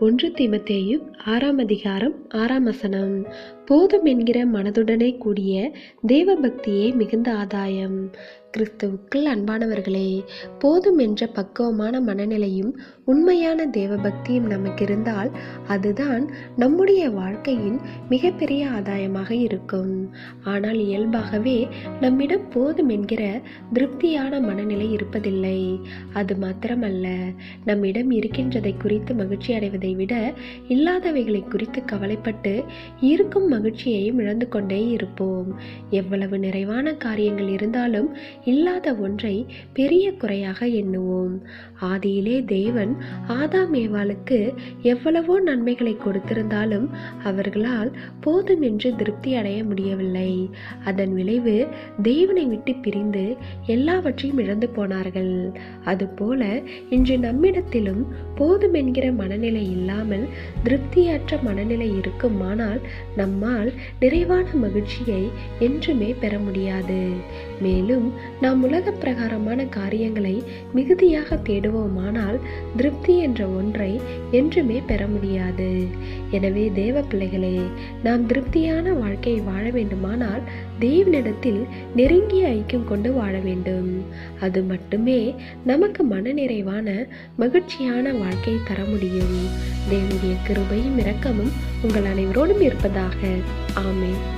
ஒன்று தீமத்தேயு ஆறாம் அதிகாரம் ஆறாம் வசனம். போதும் என்கிற மனதுடனே கூடிய தேவபக்தியே மிகுந்த ஆதாயம். கிறிஸ்துவுக்குள் அன்பானவர்களே போதும் என்ற பக்குவமான மனநிலையும் உண்மையான தேவபக்தியும் நமக்கு இருந்தால் அதுதான் நம்முடைய வாழ்க்கையின் மிகப்பெரிய ஆதாயமாக இருக்கும். ஆனால் இயல்பாகவே நம்மிடம் போதும் என்கிற திருப்தியான மனநிலை இருப்பதில்லை. அது மாத்திரமல்ல நம்மிடம் இருக்கின்றதை குறித்து மகிழ்ச்சி அடைவதை விட இல்லாதவைகளை குறித்து கவலைப்பட்டு இருக்கும் மகிழ்ச்சியையும் இழந்து கொண்டே இருப்போம். எவ்வளவு நிறைவான காரியங்கள் இருந்தாலும் இல்லாத ஒன்றை பெரிய குறையாக எண்ணுவோம். ஆதியிலே தேவன் ஆதாம் ஏவாளுக்கு எவ்வளவோ நன்மைகளை கொடுத்திருந்தாலும் அவர்களால் போதும் என்று திருப்தி அடைய முடியவில்லை. அதன் விளைவு தேவனை விட்டு பிரிந்து எல்லாவற்றையும் இழந்து போனார்கள். அதுபோல இன்று நம்மிடத்திலும் போதும் என்கிற மனநிலை இல்லாமல் திருப்தியற்ற மனநிலை இருக்குமானால் நம்மால் நிறைவான மகிழ்ச்சியை என்றுமே பெற முடியாது. மேலும் நாம் உலக பிரகாரமான காரியங்களை மிகுதியாக தேடுவோமானால் திருப்தி என்ற ஒன்றை என்றுமே பெற முடியாது. எனவே தேவ பிள்ளைகளே நாம் திருப்தியான வாழ்க்கையை வாழ வேண்டுமானால் தேவனிடத்தில் நெருங்கிய ஐக்கியம் கொண்டு வாழ வேண்டும். அது மட்டுமே நமக்கு மனநிறைவான மகிழ்ச்சியான வாழ்க்கையை தர முடியும். தேவனுடைய கிருபையும் இரக்கமும் உங்கள் அனைவரோடும் இருப்பதாக. ஆமேன்.